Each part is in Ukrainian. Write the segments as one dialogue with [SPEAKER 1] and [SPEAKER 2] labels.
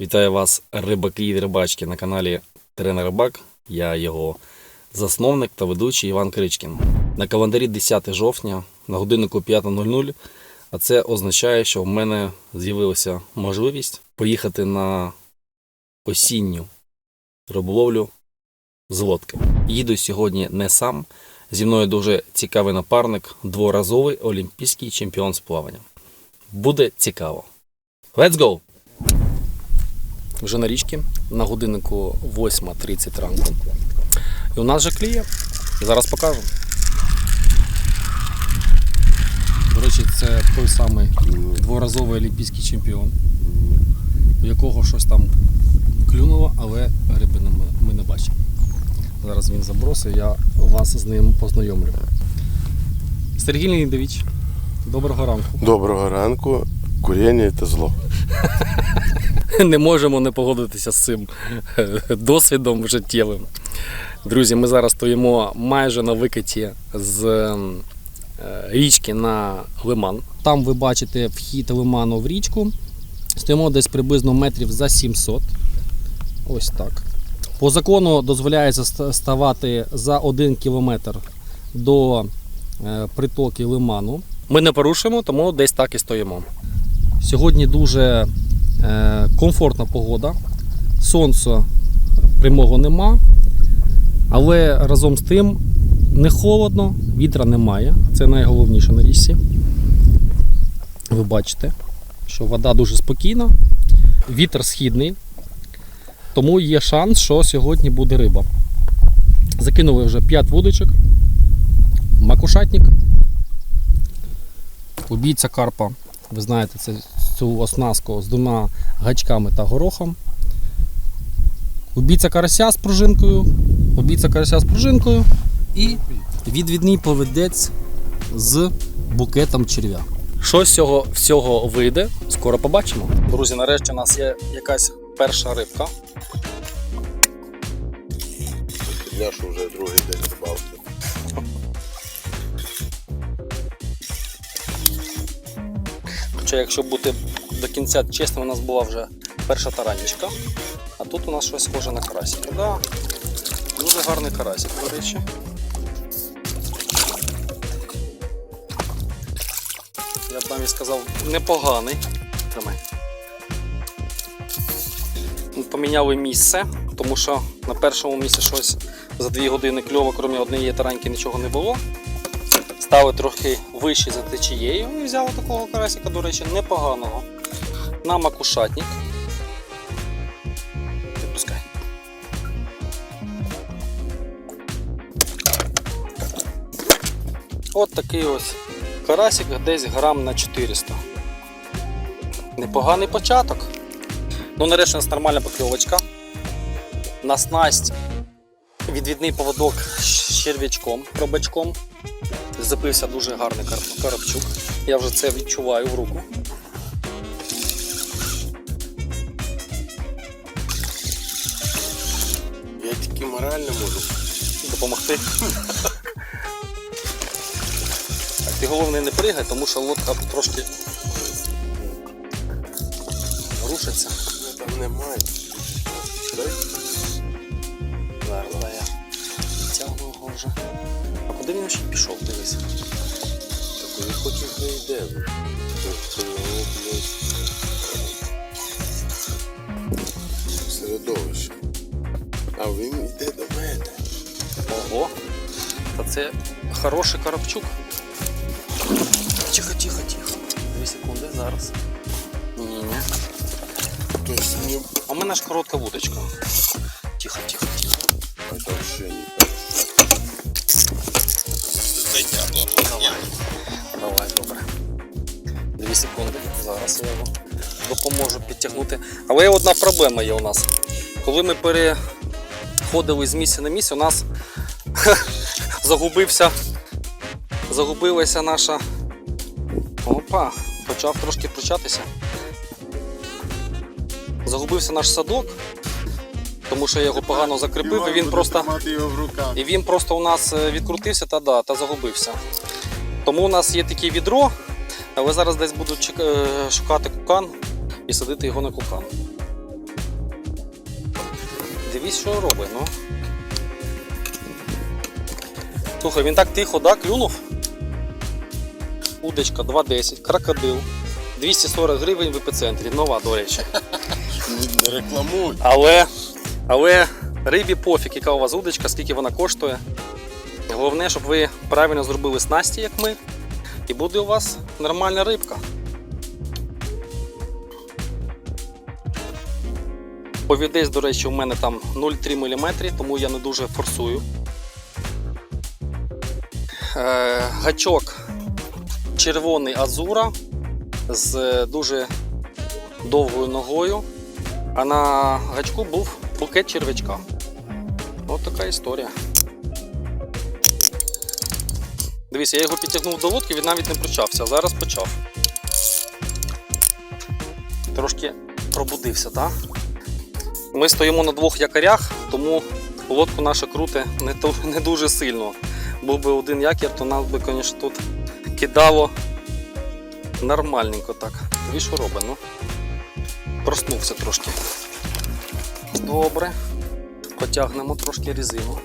[SPEAKER 1] Вітаю вас, рибаки і рибачки на каналі Тренер Рибак. Я його засновник та ведучий Іван Кричкін. На календарі 10 жовтня на годиннику 5.00. А це означає, що в мене з'явилася можливість поїхати на осінню риболовлю з лодки. Їду сьогодні не сам. Зі мною дуже цікавий напарник, дворазовий олімпійський чемпіон з плавання. Буде цікаво. Let's go! Вже на річці, на годиннику 8.30 ранку. І у нас вже кліє. Зараз покажу. До речі, це той самий дворазовий олімпійський чемпіон, у якого щось там клюнуло, але риби ми не бачимо. Зараз він забросив, я вас з ним познайомлю. Сергій Леонідович, доброго ранку.
[SPEAKER 2] Доброго ранку. Куріння це зло.
[SPEAKER 1] не можемо не погодитися з цим е, досвідом життєвим. Друзі, ми зараз стоїмо майже на викаті з е, річки на лиман. Там ви бачите вхід лиману в річку. Стоїмо десь приблизно метрів за 700. Ось так. По закону дозволяється ставати за 1 кілометр до е, притоки лиману. Ми не порушуємо, тому десь так і стоїмо. Сьогодні дуже комфортна погода. Сонця прямого нема. Але разом з тим не холодно, вітра немає. Це найголовніше на річці. Ви бачите, що вода дуже спокійна, вітер східний, тому є шанс, що сьогодні буде риба. Закинули вже 5 вудочок, макушатник, убійця карпа. Ви знаєте, це цю оснастку з двома гачками та горохом. Убійця карася з пружинкою, убійця карася з пружинкою і відвідний поведець з букетом черв'я. Що з цього всього вийде, скоро побачимо. Друзі, нарешті у нас є якась перша рибка.
[SPEAKER 2] Я ж вже другий день рибалки.
[SPEAKER 1] Хоча, якщо бути до кінця чесним, у нас була вже перша таранічка, а тут у нас щось схоже на карасик. Да, дуже гарний карасик, до речі. Я б навіть сказав, непоганий. Тримай. Поміняли місце, тому що на першому місці щось за дві години кльово, крім однієї тараньки, нічого не було. Стали трохи вище за течією і взяли такого карасика, до речі, непоганого. На макушатник. Відпускай. От такий ось карасик десь грам на 400. Непоганий початок. Ну, нарешті у нас нормальна покльовочка. На снасть відвідний поводок з черв'ячком, пробачком. Запився дуже гарний кар- коробчук. Я вже це відчуваю в руку.
[SPEAKER 2] Тільки морально можу.
[SPEAKER 1] Допомогти. Так, ти головне не пригай, тому що лодка трошки рушиться.
[SPEAKER 2] Ну, Там немає.
[SPEAKER 1] Зараз давай я тягну його вже. А куди він ще пішов? Дивись.
[SPEAKER 2] Так він хоче не йде. Середовище. А він йде до мене.
[SPEAKER 1] Ого. Та це хороший коробчук. Тихо, тихо, тихо. Дві секунди зараз. Ні-ні-ні. А в мене ж коротка вудочка. Тихо, тихо, тихо.
[SPEAKER 2] це ще не
[SPEAKER 1] Давай. Давай, добре. Дві секунди. Зараз я його допоможу підтягнути. Але є одна проблема є у нас. Коли ми переходили з місця на місце, у нас загубився. Загубилася наша. Опа, почав трошки пручатися. Загубився наш садок, тому що я його погано закріпив, і він просто. І він просто у нас е, відкрутився та, да, та загубився. Тому у нас є таке відро, але зараз десь буду е, шукати кукан і садити його на кукан. Дивись, що робить, ну. Слухай, він так тихо, да, клюнув. Удочка 2,10, крокодил. 240 гривень в епіцентрі. Нова, до речі.
[SPEAKER 2] Не рекламуй.
[SPEAKER 1] Але, але рибі пофіг, яка у вас удочка, скільки вона коштує. Головне, щоб ви правильно зробили снасті, як ми, і буде у вас нормальна рибка. Повідець, до речі, у мене там 0,3 мм, тому я не дуже форсую. Е, гачок червоний азура з дуже довгою ногою. А на гачку був букет червячка. Ось така історія. Дивіться, я його підтягнув до лодки, він навіть не прочався, а зараз почав. Трошки пробудився, так? Ми стоїмо на двох якорях, тому лодку наша круте не, не дуже сильно. Був би один якір, то нас би, звісно, тут кидало нормальненько так. Дві що робить, ну. Проснувся трошки. Добре. Потягнемо трошки резину.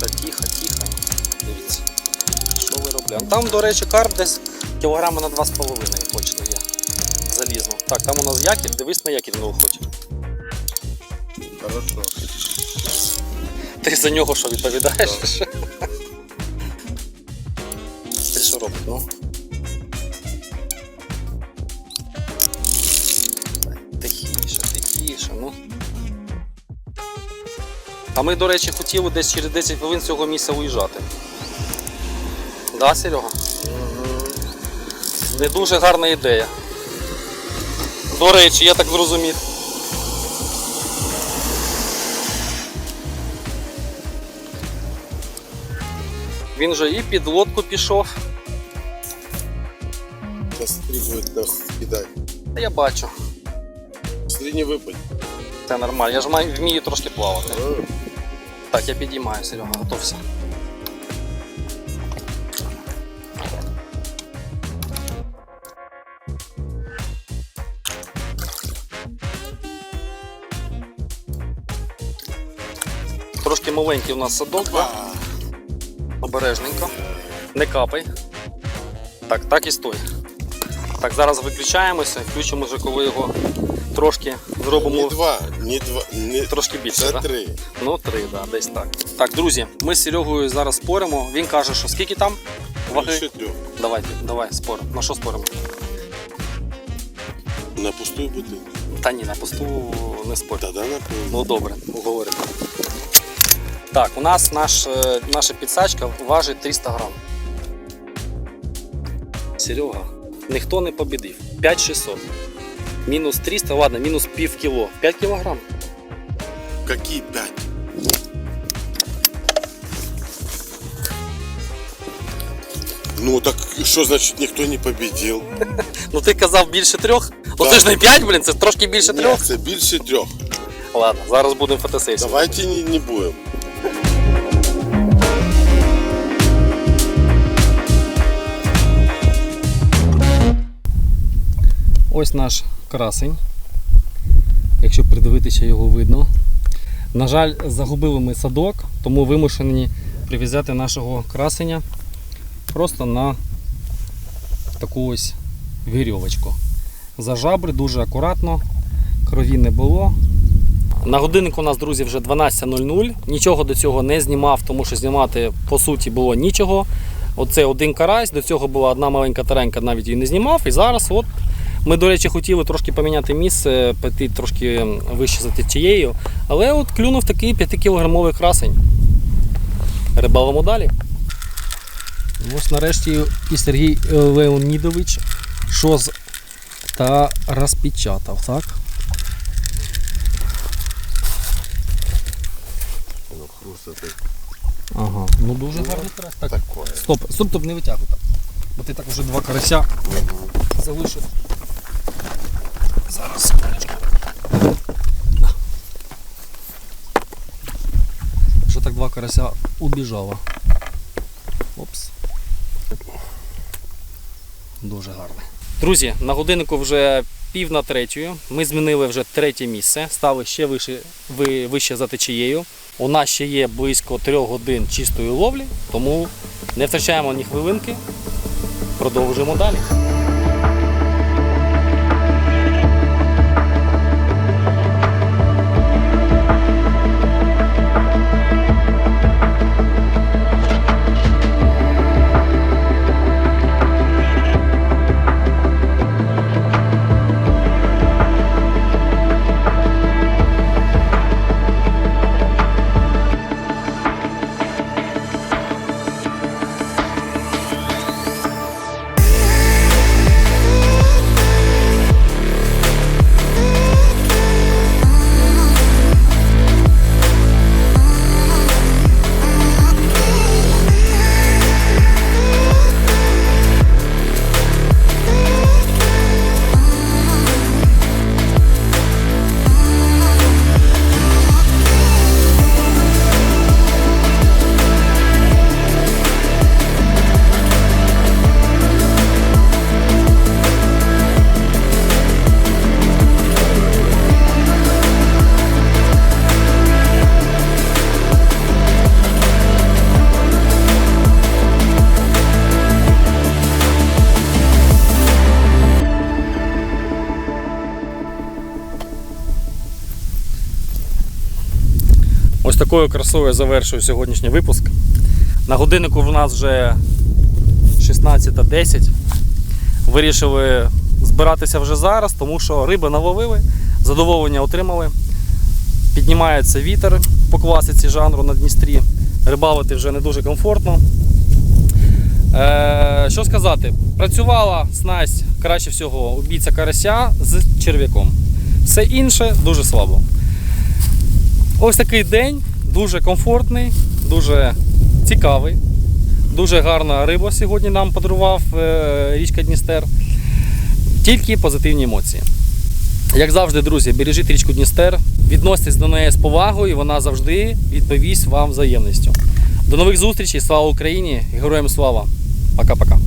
[SPEAKER 1] Так, тихо, тихо. Дивіться. Що виробляємо? Там, до речі, карп десь кілограма на 2,5 точно є. Залізно. Так, там у нас якір, дивись на якір не хоче.
[SPEAKER 2] Хорошо.
[SPEAKER 1] Ти за нього що відповідаєш? Ти що робить, ну? Тихіше, тихіше, ну. А ми, до речі, хотіли десь через 10 хвилин з цього місця уїжджати. Да, Серега? Не дуже гарна ідея. До речі, я так зрозумів. Він же і під лодку пішов.
[SPEAKER 2] Сейчас три будет нас кидать.
[SPEAKER 1] Та я бачу.
[SPEAKER 2] Смотри, не выпадь.
[SPEAKER 1] Це нормально. Я ж маю вмію трошки плавати.
[SPEAKER 2] А,
[SPEAKER 1] Так, я підіймаю, Серега, готовся. Трошки маленький у нас садок, да? обережненько. Не капай. Так, так і стой. Так, зараз виключаємося, включимо вже, коли його трошки
[SPEAKER 2] Не
[SPEAKER 1] зробимо
[SPEAKER 2] два, не два, не
[SPEAKER 1] трошки більше.
[SPEAKER 2] Це
[SPEAKER 1] да?
[SPEAKER 2] три.
[SPEAKER 1] Ну, три, да, десь так. Так, друзі, ми з Серегою зараз споримо. Він каже, що скільки там? Ваги?
[SPEAKER 2] Трьох.
[SPEAKER 1] Давай, давай, спор. На що споримо?
[SPEAKER 2] На пустую бутылку.
[SPEAKER 1] Та ні, на пусту не спор.
[SPEAKER 2] Тогда на полную.
[SPEAKER 1] Ну добре, уговоримо. Так, у нас наш, е, наша підсачка важить 300 грам. Серега, ніхто не побідив. 5600. Мінус 300, ладно, мінус пів кіло. 5 кілограм.
[SPEAKER 2] Какие пять? Ну так що значить ніхто не победил?
[SPEAKER 1] Ну ти казав більше трьох. Ну
[SPEAKER 2] Да.
[SPEAKER 1] це ж не 5, блін, це трошки більше
[SPEAKER 2] Ні,
[SPEAKER 1] трьох.
[SPEAKER 2] це більше трьох.
[SPEAKER 1] Ладно, зараз будемо фотосесію.
[SPEAKER 2] Давайте не, не будем.
[SPEAKER 1] Ось наш красень. Якщо придивитися, його видно. На жаль, загубили ми садок, тому вимушені прив'язати нашого красеня просто на таку ось вірьовочку. За жабри дуже акуратно, крові не було. На годиннику у нас, друзі, вже 12.00. Нічого до цього не знімав, тому що знімати по суті було нічого. Оце один карась, до цього була одна маленька таренька, навіть її не знімав. І зараз от ми, до речі, хотіли трошки поміняти місце, піти трошки вище за течією, але от клюнув такий 5-кілограмовий красень. Рибалимо далі. Ось нарешті і Сергій Леонідович щось та розпечатав, так?
[SPEAKER 2] Ну,
[SPEAKER 1] Ага, ну дуже гарний карась. Так, стоп, стоп, стоп, не витягуй так. Бо ти так вже два карася залишив. Зараз секундочку. На. Вже так два карася убіжало. Опс. Дуже гарний. Друзі, на годиннику вже пів на третю. Ми змінили вже третє місце, стали ще вище, ви- вище за течією. У нас ще є близько трьох годин чистої ловлі, тому не втрачаємо ні хвилинки. Продовжуємо далі. Такою красою завершую сьогоднішній випуск. На годиннику в нас вже 16.10. Вирішили збиратися вже зараз, тому що риби наловили, задоволення отримали. Піднімається вітер по класиці жанру на Дністрі. Рибалити вже не дуже комфортно. Е, що сказати? Працювала снасть краще всього убійця карася з черв'яком. Все інше дуже слабо. Ось такий день, дуже комфортний, дуже цікавий. Дуже гарна риба сьогодні нам подарував е, річка Дністер. Тільки позитивні емоції. Як завжди, друзі, бережіть річку Дністер, відноситесь до неї з повагою, і вона завжди відповість вам взаємністю. До нових зустрічей, слава Україні! Героям слава! Пока-пока!